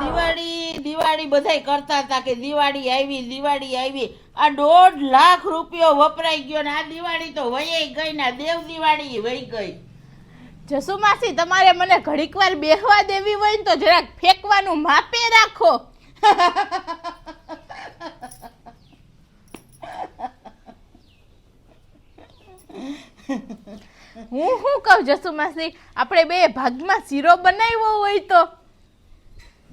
દિવાળી દિવાળી બધાય કરતા હતા કે દિવાળી આવી દિવાળી આવી. આ દોઢ લાખ રૂપિયો વપરાઈ ગયો ને આ દિવાળી તો વહી ગઈ ને દેવ દિવાળી વહી ગઈ. જસુમાસી, તમારે મને ઘડીક વાર બેહવા દેવી હોય ને તો જરાક ફેંકવાનું માપે રાખો. હું શું કહું જસુમાસી? આપણે બે ભાગમાં શીરો બનાવ્યો હોય તો.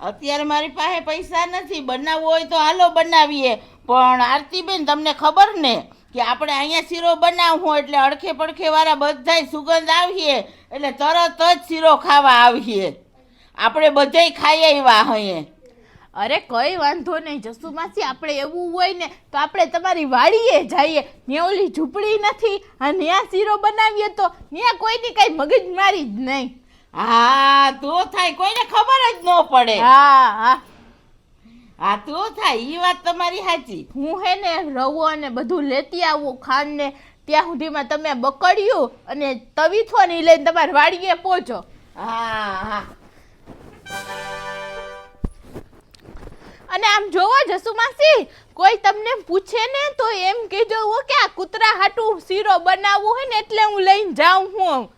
અત્યારે મારી પાસે પૈસા નથી, બનાવવો હોય તો હાલો બનાવીએ. પણ આરતીબેન, તમને ખબર ને કે આપણે અહીંયા શીરો બનાવવું એટલે અડખે પડખે વાળા બધાય સુગંધ આવીએ એટલે તરત જ શીરો ખાવા આવીએ. આપણે બધાય ખાઈ આવ્યા હઈએ. અરે કઈ વાંધો નહીં, જસુમાસી, આપણે એવું હોય ને તો આપણે તમારી વાડીએ જઈએ. ત્યાં ઓલી ઝૂંપડી નથી અને ત્યાં શીરો બનાવીએ તો ત્યાં કોઈની કઈ મગજમારી જ નહીં. હા તો થાય કોઈને ખબર જ ન પડે. હા હા. હા તો થાય એ વાત તમારી સાચી. હું હે ને રવો અને બધું લેતી આવું ખાંડ ને ત્યાં સુધીમાં તમે બકડ્યું અને તવીથો ને લઈને તમારે વાડીએ પહોંચો. હા હા. અને આમ જોવો જસુમાસી કોઈ તમને પૂછે ને તો એમ કહેજો કે આ કૂતરા હાટું શીરો બનાવવું હોય ને એટલે હું લઈને જાઉં હું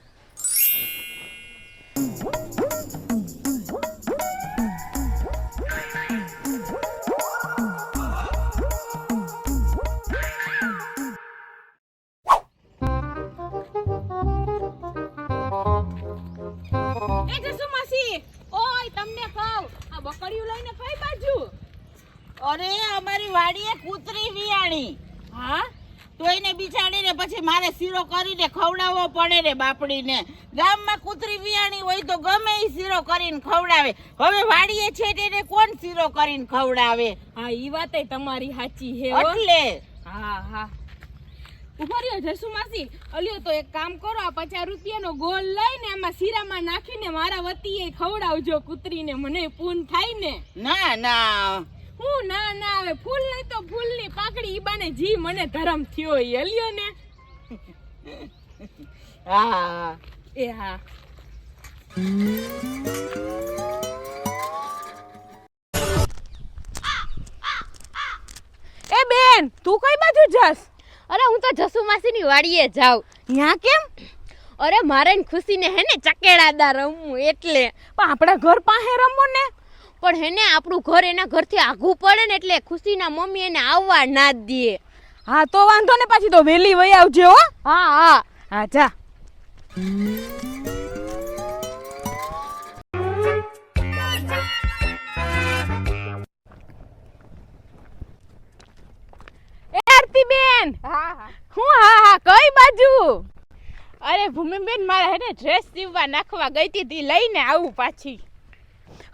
અરે અમારી વાડીએ કૂતરી વિયાણી હા? તો એને બિચાડીને પછી મારે શીરો કરીને ખવડાવવો પડે ને બાપડીને. ગામમાં કૂતરી વિયાણી હોય તો ગમે એ શીરો કરીને ખવડાવે. હવે વાડીએ છે તેને કોણ શીરો કરીને ખવડાવે? હા એ વાતે તમારી સાચી હે. એટલે? હા હા. ઊભા રહ્યો જસુમાસી અલ્યો તો એક કામ કરો આ પચાસ રૂપિયાનો ગોલ લઈને આમાં શીરામાં નાખીને મારા વતીએ ખવડાવજો કૂતરીને મને પૂન થાય ને. ના ના. હું ના ના હવે ફૂલ નહીં તો ફૂલની પાકડી ઈ બાને જી મને ધરમ થયો ઈ અલ્યો ને. હા. એ હા. એ બેન તું કઈ બાજુ જાસ? અરે હું તો જસુ માસીની વાડીએ જાઉં. ત્યાં કેમ? અરે મારે ને ખુશીને હે ને ચકેડાદા રમવું એટલે. પણ આપણા ઘર પાસે રમો ને. પણ હેને આપણું ઘર એના ઘરથી આઘું પડે ને એટલે ખુશીના મમ્મી એને આવવા ના જ દે. હા તો વાંધો ને પાછી તો વેલી વહી આવજે હો. હા હા. હા જા. બેન હા હા. હું હા હા કઈ બાજુ? અરે ભૂમિબેન મારા હે ને ડ્રેસ સીવવા નાખવા ગઈ હતી તી લઈને આવું પાછી.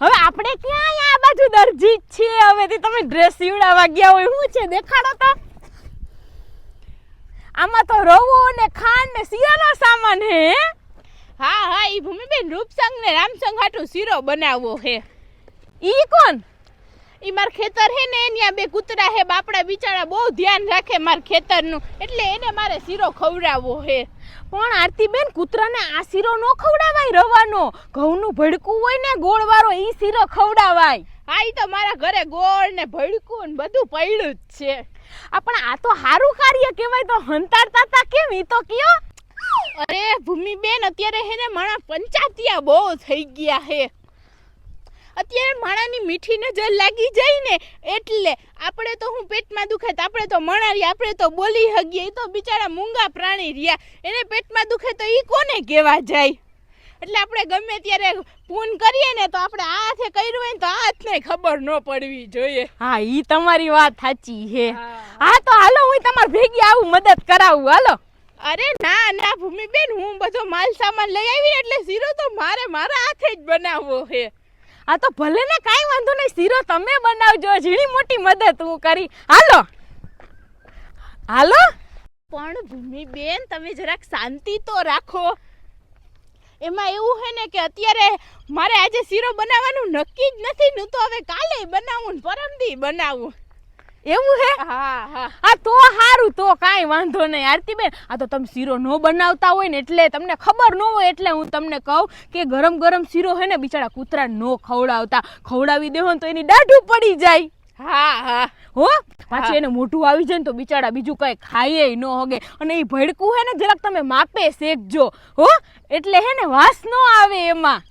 હવે આપણે ક્યાં આ બાજુ દરજી છે હવેથી તમે ડ્રેસ સીવડાવવા ગયા હોય શું છે? દેખાડો તો. આમાં તો રવો ને ખાંડ ને શિયાળો સામાન હે હા? હા એ ભૂમિબેન રૂપસંગ ને રામસંગ હાટું શીરો બનાવવો હે. ઈ કોણ? ઈ માર ખેતર હે ને એની બે કૂતરા હે બાપડા બિચારા બહુ ધ્યાન રાખે માર ખેતરનું. એટલે એને મારે શીરો ખવડાવવો હે. પણ આરતીબેન કૂતરાને આ શીરો નો ખવડાવાય રવાનો? ઘઉંનું ભડકું હોય ને ગોળવાળો એ શીરો ખવડાવાય. હા એ તો મારા ઘરે ગોળ ને ભડકું ને બધું પડ્યું જ છે. આ પણ આ તો સારું કાર્ય કહેવાય તો હંતાડતા તા કેમ? એ તો કયો. અરે ભૂમિબેન અત્યારે હે ને મારા પંચાતિયા બહુ થઈ ગયા હે. અત્યારે માણાની મીઠી નજર લાગી જાય ને એટલે આપણે તો હું પેટમાં દુખે તો આપણે તો મણારી આપણે તો બોલી હગીએ એ તો બિચારા મૂંગા પ્રાણી રહ્યા. એને પેટમાં દુખે તો એ કોને કહેવા જાય? એટલે આપણે ગમે ત્યારે પૂન કરીએ ને તો આપણે આ હાથે કર્યું હોય ને તો આ હાથને ખબર ન પડવી જોઈએ. હા ઈ તમારી વાત સાચી છે. હા. તો હાલો હું તમાર ભેગી આવું મદદ કરાવું હાલો. અરે ના ના ભૂમિબેન હું બધો માલ સામાન લઈ આવી એટલે શીરો તો મારે મારા હાથે જ બનાવવો છે. આ તો ભલે ને કાંઈ વાંધો નહીં. શીરો તમે બનાવજો. ઝીણી મોટી મદદ હું કરી. હાલો. હાલો. પણ ભૂમિ બેન તમે જરાક શાંતિ તો રાખો. એમાં એવું છે ને કે અત્યારે મારે આજે શીરો બનાવવાનું નક્કી જ નથી. હું તો હવે કાલે બનાવું ને પરમદી બનાવું. એવું હે? હા હા આ તો સારું તો કાંઈ વાંધો નહીં આરતીબેન. આ તો તમે શીરો ન બનાવતા હોય ને એટલે તમને ખબર ન હોય એટલે હું તમને કહું કે ગરમ ગરમ શીરો હે ને બિચારા કૂતરા ન ખવડાવતા. ખવડાવી દેવો ને તો એની દાઢું પડી જાય. હા. હા? હો. પાછી એને મોઢું આવી જાય ને તો બિચારા બીજું કઈ ખાઈએ ન હોગે. અને એ ભડકું હે ને જરાક તમે માપે શેકજો. હો? એટલે હે ને વાસ ન આવે એમાં.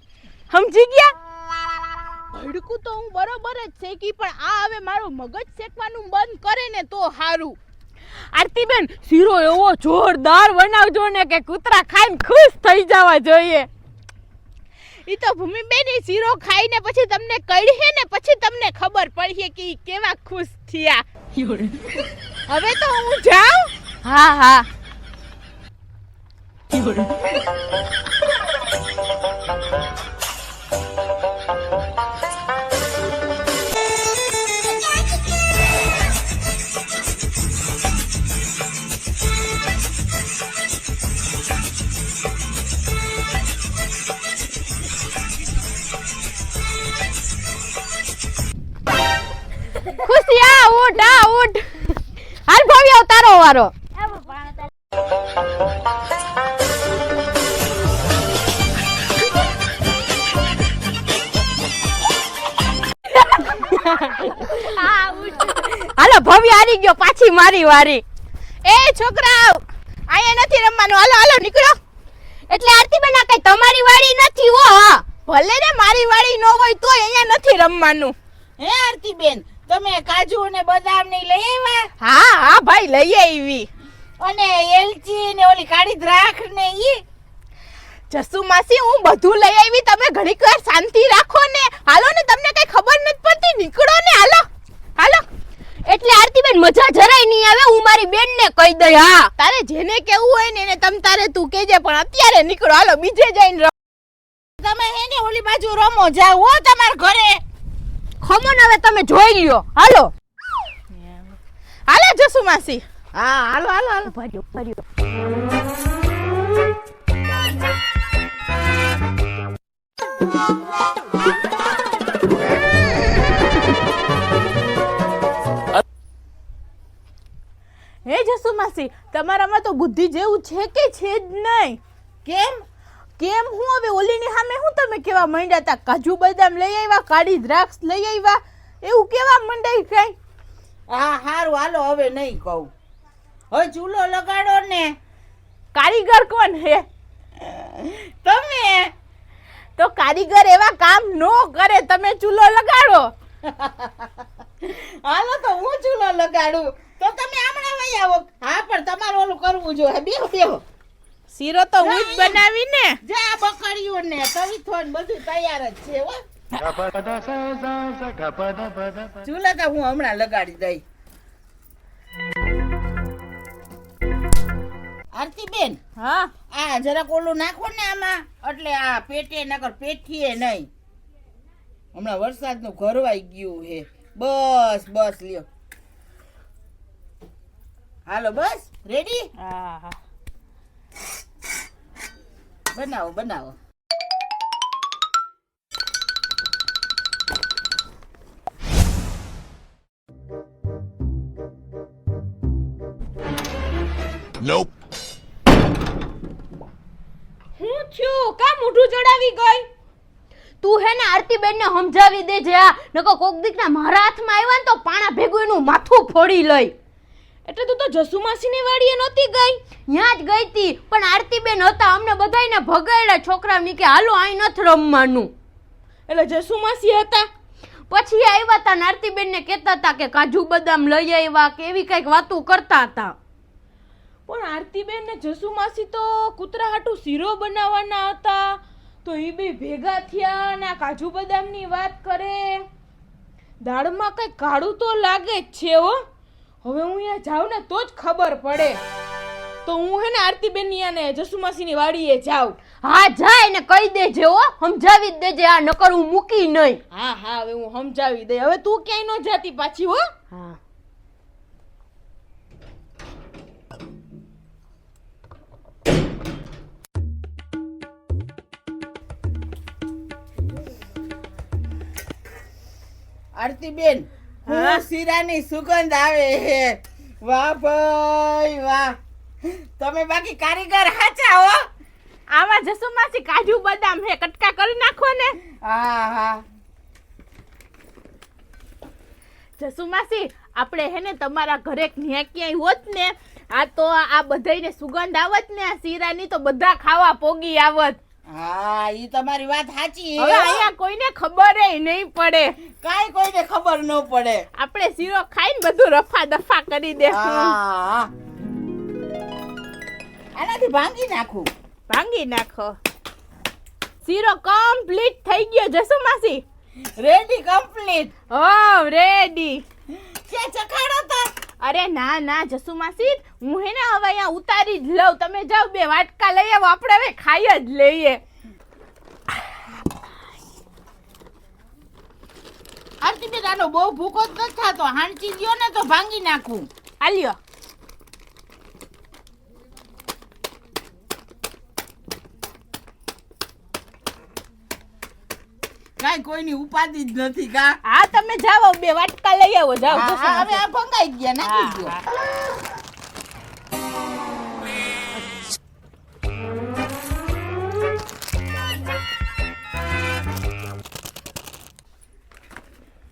સમજી ગયા? ભડકું તો હું બરોબર જ શેકી પણ આ હવે મારું મગજ શેકવાનું બંધ કરે ને તો સારું આરતીબેન શીરો એવો જોરદાર બનાવજો ને કે કૂતરા ખાઈને ખુશ થઈ જવા જોઈએ. એ તો ભૂમિબેન એ શીરો ખાઈને પછી તમને કહીએ ને પછી તમને ખબર પડશે કે કેવા ખુશ થયા. હવે તો હું જાઉં? હા હા. ખુશિયા આ ઉઠ. હાલ ભાવ્યો તારો વારો. હાલો ભવ્ય હારી ગયો, પાછી મારી વારી. એ છોકરાઓ, અહીંયા નથી રમવાનું. હાલો હાલો, નીકળો. એટલે આરતી બના કઈ તમારી વાડી નથી, હો. ભલે ને મારી વાડી ન હોય તોય અહીંયા નથી રમવાનું. હે આરતી બેન તમે કાજુ ને બદામ ને લઈ આવ્યા? હા હા ભાઈ લઈ આવી. અને એલચી ને ઓલી કાળી દ્રાક્ષ ને ઈ? જસુ માસી હું બધું લઈ આવી. તમે ઘડીક વાર શાંતિ રાખો ને. હાલો ને તમને કઈ ખબર નથી પડતી? નીકળો ને હાલો. હાલો. એટલે આરતીબેન મજા જરાય નહીં આવે હું મારી બેનને કહી દઈ હા. તારે જેને કેવું હોય ને એને તમ તારે તું કેજે પણ અત્યારે નીકળો. હાલો બીજે જઈને રમો. તમે હે ને ઓલી બાજુ રમો જાવ હો તમાર ઘરે. ખમો ને હવે તમે જોઈ લ્યો. હાલો. હાલો જસુ માસી. હા હાલો હાલો હાલો. ભર્યો ભર્યો હે જસુ માસી તમારામાં તો બુદ્ધિ જેવું છે કે છે જ નહીં. કેમ? કેમ? હું હવે ઓલીની સામે હું તમે કેવા માંડ્યા હતા? કાજુ બદામ લઈ આવ્યા કાળી દ્રાક્ષ લઈ આવ્યા? એવું કેવા મંડાઈ કઈ? હા હારું હાલો હવે નહીં કહું. હવે ચૂલો લગાડો ને. કારીગર કોણ હે? તમે? તો કારીગર એવા કામ નો કરે તમે ચૂલો લગાડો. હાલો તો હું ચૂલો લગાડું? તો તમે હમણાં વહી આવો. હા પણ તમારે ઓલું કરવું જોઈએ. બેહો બેહો. શીરો તો હું જ બનાવી ને જા બકરીઓ ને તવીથો ને બધું તૈયાર જ છે હો. ચૂલા તો હું હમણાં લગાડી દઈ. આરતી બેન હા. આ જરાક ઓલું નાખો ને આમાં એટલે આ પેટે નકર પેઠીએ નહીં. હમણાં વરસાદનું ઘરવાઈ ગયું હે બસ બસ લ્યો. હાલો બસ રેડી? હા હા. બનાવો બનાવો. Nope. હું થયું કા મોઢું ચડાવી ગઈ? તું હે ને આરતીબેન ને સમજાવી દેજે આ. નકો કોક દીકના મારા હાથમાં આવ્યા ને તો પાણા ભેગું એનું માથું ફોડી લઈ. એટલે તું તો જસુ માસીની વાડીએ નહોતી ગઈ? ત્યાં જ ગઈ તી પણ આરતીબેન હતા અમને બધાયને ભગાડ્યા છોકરાઓની કે હાલો અહીં નથી રમવાનું. એટલે જસુ માસી હતા? પછી આવ્યા હતા ને આરતીબેનને કહેતા હતા કે કાજુ બદામ લઈ આવ્યા કે એવી કંઈક વાતો કરતા હતા પણ આરતીબેન ને જસુ માસી તો કૂતરા હાટુ શીરો બનાવવાના હતા તો એ બે ભેગા થયા અને આ કાજુ બદામની વાત કરે. દાળમાં કંઈક કાળું તો લાગે જ છે હો. હવે હું અહીંયા જાઉં ને તો જ ખબર પડે. તો હું હે ને આરતીબેનની અને જસુ માસીની વાડીએ જાઉં. હા જાય ને કહી દેજે હો સમજાવી જ દેજે આ નકર હું મૂકી નહીં. હા હા હવે હું સમજાવી દઈ. હવે તું ક્યાંય ન જાતી પાછી હો. હા. આરતી બેન હું શીરાની સુગંધ આવે વાહ ભાઈ વાહ. તમે બાકી કારીગર હાચા હો? આમાં જસુમાસી કાજુ બદામ હે કટકા કરી નાખો ને હા હા. જસુમાસી આપણે હે ને તમારા ઘરે ક્યાં ક્યાંય હોત ને આ તો આ બધાયને સુગંધ આવત ને આ શીરાની તો બધા ખાવા પોગી આવત. હા ઈ તમારી વાત સાચી હવે અહીંયા કોઈને ખબર નહીં પડે. કાઈ કોઈને ખબર ન પડે. આપણે શીરો ખાઈને બધું રફા દફા કરી દે આનાથી ભાંગી નાખું. ભાંગી નાખો. શીરો કમ્પ્લીટ થઈ ગયો જસુમાસી રેડી કમ્પ્લીટ ઓ રેડી કે ચખાડો તો. અરે ના ના જસુમાસી હું હે ને હવે અહીંયા ઉતારી જ લઉં. તમે જાઓ બે વાટકા લઈ આવો. આપણે હવે ખાઈ જ લઈએ. આરતી બેન આનો બહુ ભૂખો જ નથી થતો. હાંચી ગયો ને તો ભાંગી નાખું. આલ્યો કાઈ કોઈની ઉપાધિ જ નથી કા? હા તમે જાઓ બે વાટકા લઈ આવો જાઓ હવે આ ભંગાઈ ગયા નાખી ગયો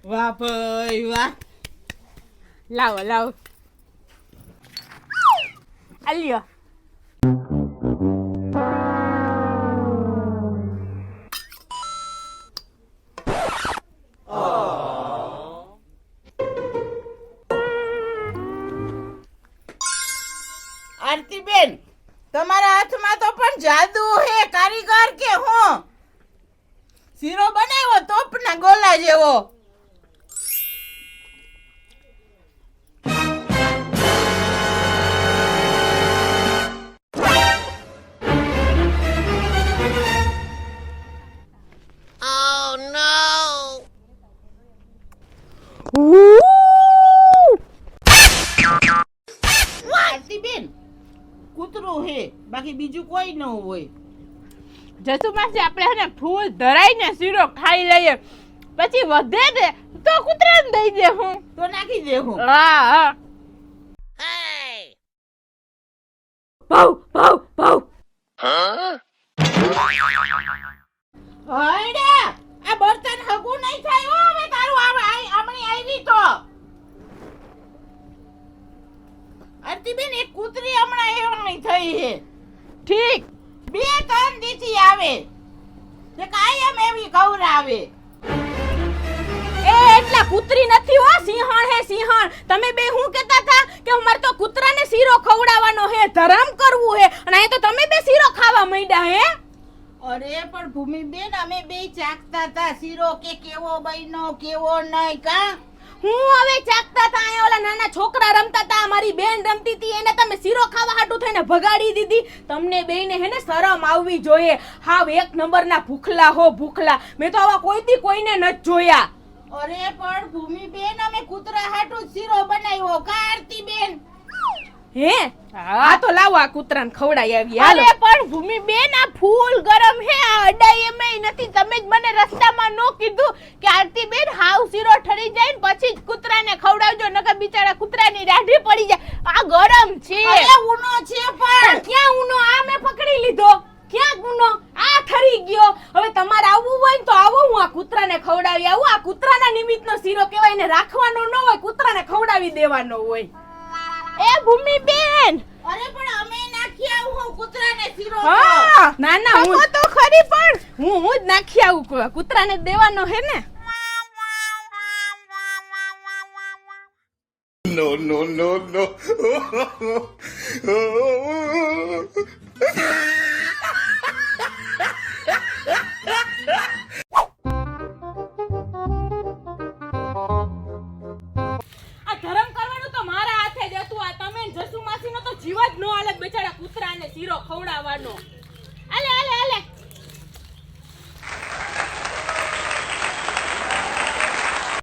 વાહ ભાઈ વાહ. લાવો લાવો. આલ્યો બીજું કોઈ ન હોય. જસુમાસી આપણે હે ને ફૂલ ધરાઈને શીરો ખાઈ લઈએ. પછી વધે ને તો કૂતરાને દઈ દે હું. તો નાખી દે હું. હા હા. ભાવ ભાવ ભાવ. હયડે આ બર્તન હગું નહીં થાય હો હવે તારું આવે આમણી આવી તો. આરતી બેન એક કૂતરી હમણાં એવણી થઈ હે ઠીક. બે ત્રણ દીથી આવે. તે કાયમ એવી ખવડાવે એ એટલા કૂતરી નથી હો સિંહણ હે સિંહણ. તમે બે હું કહેતા હતા કે અમારે તો કૂતરાને શીરો ખવડાવવાનો હે ધરમ કરવું હે. અને અહીં તો તમે બે શીરો ખાવા માંડ્યા હે? અરે પણ ભૂમિબેન અમે બે ચાખતા હતા. શીરો કે કેવો બન્યો કેવો નહીં કા? હું હવે ચાકતા હતા અહીંયા ઓલા નાના છોકરા રમતા હતા મારી બેન રમતી હતી એને તમે શીરો ખાવા હાટુ થઈને ભગાડી દીધી. તમને બેયને હે ને શરમ આવવી જોઈએ. હાવ એક નંબરના ભૂખલા હો, ભૂખલા. મેં તો આવા કોઈથી કોઈને નથી જોયા. અરે પણ ભૂમિબેન, અમે કૂતરા હાટુ શીરો બનાવ્યો. કા બેન હે? આ તો લાવો આ કૂતરાને ખવડાવી આવી. હાલો. અરે પણ ભૂમિ બેન આ ફૂલ ગરમ હે આ અડાઈ એમેય નથી. તમે જ મને રસ્તામાં નો કીધું કે આરતી બેન હાવ શીરો ઠરી જાય ને પછી જ કૂતરાને ખવડાવજો નકર બિચારા કૂતરાની રાઢી પડી જાય. આ ગરમ છે. અરે ઉનો છે પણ. પણ ક્યાં ઉનો આ મેં પકડી લીધો. ક્યાં ગુનો આ ઠરી ગયો. હવે તમારે આવવું હોય ને તો આવો હું આ કૂતરાને ખવડાવી આવું. આ કૂતરાના નિમિત્તનો શીરો કહેવાય ને રાખવાનો ન હોય કૂતરાને ખવડાવી દેવાનો હોય. એ બેન. અરે પણ અમે નાખી આવું કૂતરાને શીરો હા ના ના હું હું તો ખરી પણ. હું હું જ નાખી આવું કૂતરાને દેવાનો હે ને. નો નો નો નો Ha ha આ જીવ જ ન હાલત બેચારા કૂતરાને શીરો ખવડાવવાનો.